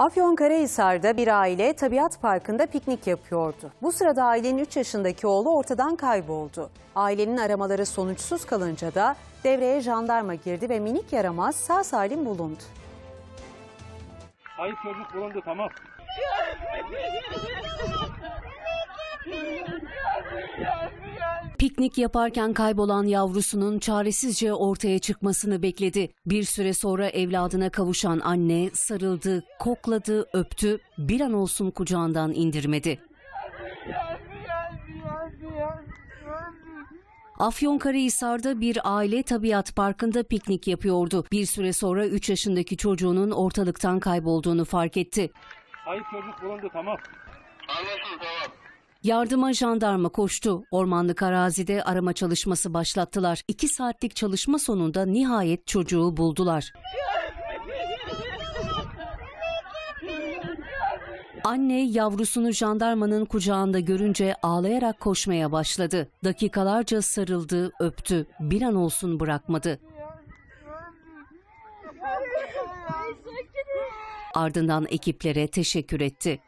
Afyonkarahisar'da bir aile tabiat parkında piknik yapıyordu. Bu sırada ailenin 3 yaşındaki oğlu ortadan kayboldu. Ailenin aramaları sonuçsuz kalınca da devreye jandarma girdi ve minik yaramaz sağ salim bulundu. Hayır çocuk bulundu tamam. Piknik yaparken kaybolan yavrusunun çaresizce ortaya çıkmasını bekledi. Bir süre sonra evladına kavuşan anne sarıldı, kokladı, öptü, bir an olsun kucağından indirmedi. Afyonkarahisar'da bir aile tabiat parkında piknik yapıyordu. Bir süre sonra 3 yaşındaki çocuğunun ortalıktan kaybolduğunu fark etti. Hayır çocuk bulundu tamam. Yardıma jandarma koştu. Ormanlık arazide arama çalışması başlattılar. İki saatlik çalışma sonunda nihayet çocuğu buldular. Anne yavrusunu jandarmanın kucağında görünce ağlayarak koşmaya başladı. Dakikalarca sarıldı, öptü. Bir an olsun bırakmadı. Ardından ekiplere teşekkür etti.